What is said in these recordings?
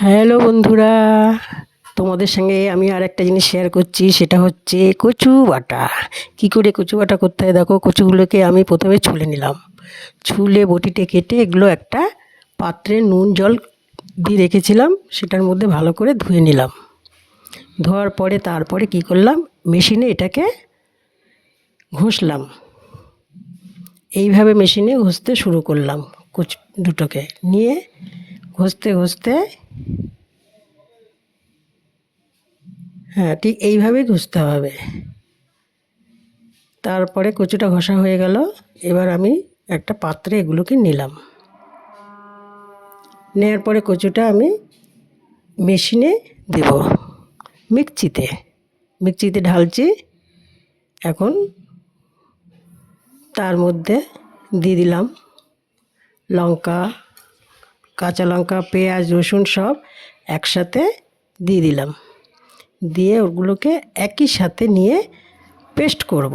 Hello বন্ধুরা, তোমাদের সঙ্গে আমি আর একটা জিনিস শেয়ার করছি, সেটা হচ্ছে কচু বাটা। কী করে কচু বাটা করতে হয়? দেখো, কচুগুলোকে আমি প্রথমে ছুলে নিলাম। ছুলে বটিতে কেটে এগুলো একটা পাত্রে নুন, জল দিয়ে রেখেছিলাম, সেটার মধ্যে ভালো করে ধুয়ে নিলাম। ধোয়ার পরে তারপরে কি করলাম? মেশিনে এটাকে ঘষলাম। এইভাবে মেশিনে ঘষতে শুরু করলাম কচু দুটোকে। নিয়ে ঘষতে ঘষতে হ্যাঁ ঠিক এইভাবেই ঘষতে হবে। তারপরে কচুটা ঘষা হয়ে গেল। এবার আমি একটা পাত্রে এগুলোকে নিলাম। নেওয়ার পরে কচুটা আমি মেশিনে দেব মিক্সিতে। মিক্সিতে ঢালছি। এখন তার মধ্যে দিয়ে দিলাম লঙ্কা, কাঁচা লঙ্কা, পেঁয়াজ, রসুন সব একসাথে দিয়ে দিলাম। দিয়ে ওগুলোকে একই সাথে নিয়ে পেস্ট করব।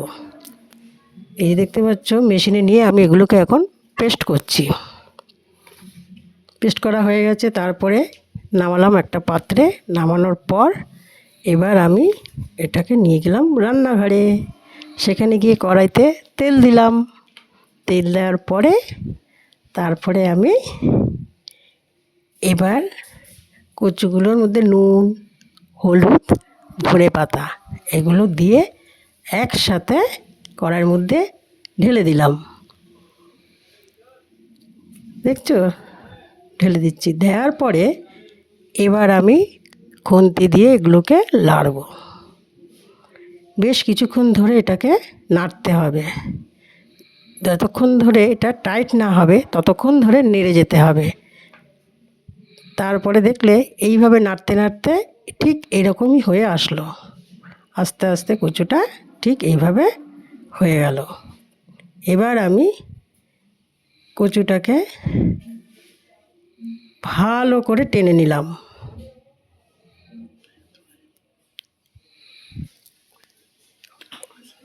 এই দেখতে পাচ্ছ, মেশিনে নিয়ে আমি এগুলোকে এখন পেস্ট করছি। পেস্ট করা হয়ে গেছে, তারপরে নামালাম একটা পাত্রে। নামানোর পর এবার আমি এটাকে নিয়ে গেলাম রান্নাঘরে। সেখানে গিয়ে কড়াইতে তেল দিলাম। তেল দেওয়ার পরে তারপরে আমি এবার কচুগুলোর মধ্যে নুন, হলুদ ধনে পাতা, এগুলো দিয়ে একসাথে কড়াইয়ের মধ্যে ঢেলে দিলাম। দেখছ? ঢেলে দিচ্ছি। দেওয়ার পরে এবার আমি খুন্তি দিয়ে এগুলোকে লাড়ব। বেশ কিছুক্ষণ ধরে এটাকে নাড়তে হবে। যতক্ষণ ধরে এটা টাইট না হবে, ততক্ষণ ধরে নেড়ে যেতে হবে। তারপরে দেখলে এইভাবে নাড়তে নাড়তে ঠিক এরকমই হয়ে আসলো। আস্তে আস্তে কচুটা ঠিক এইভাবে হয়ে গেল। এবার আমি কচুটাকে ভালো করে টেনে নিলাম।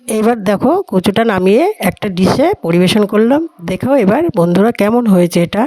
এবার দেখো কচুটা নামিয়ে একটা ডিশে পরিবেশন করলাম। দেখো এবার বন্ধুরা কেমন হয়েছে এটা।